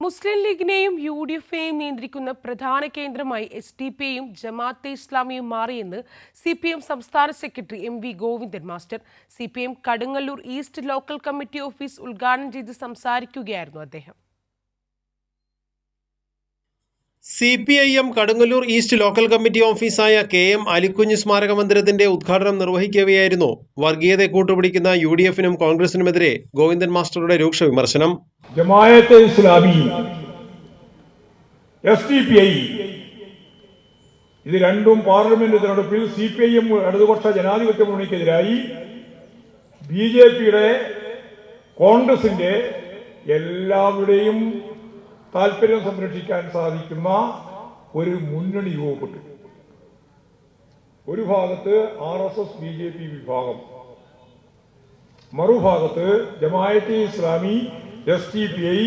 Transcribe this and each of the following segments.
മുസ്ലിം ലീഗിനെയും U D എഫിനെയും നിയന്ത്രിക്കുന്ന പ്രധാന കേന്ദ്രമായി എസ് ഡി പിയും ജമാഅത്തെ ഇസ്ലാമിയും മാറിയെന്ന് സി പി എം സംസ്ഥാന secretary M V Govindan master. C P M Kadungallur east local committee office ഉദ്ഘാടനം ചെയ്ത് സംസാരിക്കുകയായിരുന്നു അദ്ദേഹം. C P I M Kadungallur east local committee ഓഫീസായ K M Alikunju സ്മാരക മന്ദിരത്തിന്റെ ഉദ്ഘാടനം നിർവഹിക്കുകയായിരുന്നു വർഗീയതയെ കൂട്ടുപിടിക്കുന്ന യു ഡി എഫിനും കോൺഗ്രസിനുമെതിരെ ഗോവിന്ദൻ മാസ്റ്ററുടെ രൂക്ഷ വിമർശനം. Jamaat-e Islami S D P I ഇത് രണ്ടും പാർലമെന്റ് തെരഞ്ഞെടുപ്പിൽ സി പി ഐ എം ഇടതുപക്ഷ ജനാധിപത്യ മുന്നണിക്കെതിരായി ബി ജെ പിയുടെ കോൺഗ്രസിന്റെ എല്ലാവരുടെയും താല്പര്യം സംരക്ഷിക്കാൻ സാധിക്കുന്ന ഒരു മുന്നണി രൂപപ്പെട്ടു. ഒരു ഭാഗത്ത് R S S B J P വിഭാഗം. മറുഭാഗത്ത് Jamaat-e Islami S T P I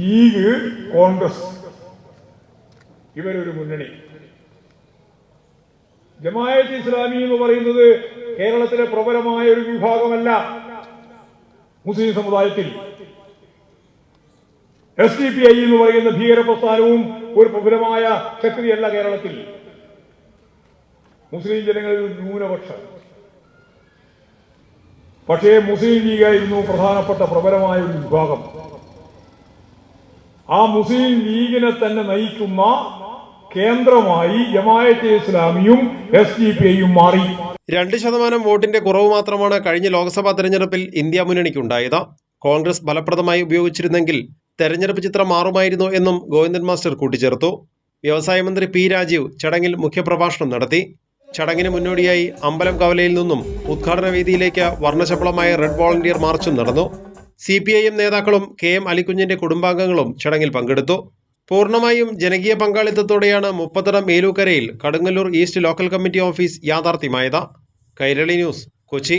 league Congress. ഇവരൊരു മുന്നണി. ജമായത്ത് ഇസ്ലാമി എന്ന് പറയുന്നത് കേരളത്തിലെ പ്രബലമായ ഒരു വിഭാഗമല്ല. മുസ്ലിം സമുദായത്തിൽ. എസ് ഡി പി ഐ എന്ന് പറയുന്ന ഭീകര പ്രസ്ഥാനവും ഒരു പ്രബലമായ ശക്തിയല്ല കേരളത്തിൽ. മുസ്ലിം ജനങ്ങളിൽ ന്യൂനപക്ഷം. പക്ഷേ മുസ്ലിം ലീഗായിരുന്നു പ്രധാനപ്പെട്ട പ്രബലമായ ഒരു വിഭാഗം. ആ മുസ്ലിം ലീഗിനെ തന്നെ നയിക്കുന്ന കേന്ദ്രമായി ജമായത്തെ ഇസ്ലാമിയും എസ് ഡി പി ഐയും മാറി. രണ്ട് ശതമാനം വോട്ടിന്റെ കുറവ് മാത്രമാണ് കഴിഞ്ഞ ലോക്സഭാ തെരഞ്ഞെടുപ്പിൽ ഇന്ത്യ മുന്നണിക്കുണ്ടായത്. കോൺഗ്രസ് ഫലപ്രദമായി ഉപയോഗിച്ചിരുന്നെങ്കിൽ തെരഞ്ഞെടുപ്പ് ചിത്രം മാറുമായിരുന്നു എന്നും ഗോവിന്ദൻ മാസ്റ്റർ കൂട്ടിച്ചേർത്തു. വ്യവസായ മന്ത്രി പി രാജീവ് ചടങ്ങിൽ മുഖ്യപ്രഭാഷണം നടത്തി. ചടങ്ങിന് മുന്നോടിയായി അമ്പലം കവലയിൽ നിന്നും ഉദ്ഘാടന വേദിയിലേക്ക് വർണശബളമായ റെഡ് വോളണ്ടിയർ മാർച്ചും നടന്നു. സി പി ഐ എം നേതാക്കളും കെ എം അലിക്കുഞ്ഞിന്റെ കുടുംബാംഗങ്ങളും ചടങ്ങിൽ പങ്കെടുത്തു. പൂർണമായും ജനകീയ പങ്കാളിത്തത്തോടെയാണ് Muppathadam മേലൂക്കരയിൽ Kadungallur east local committee office യാഥാർത്ഥ്യമായത്. Kairali news Kochi.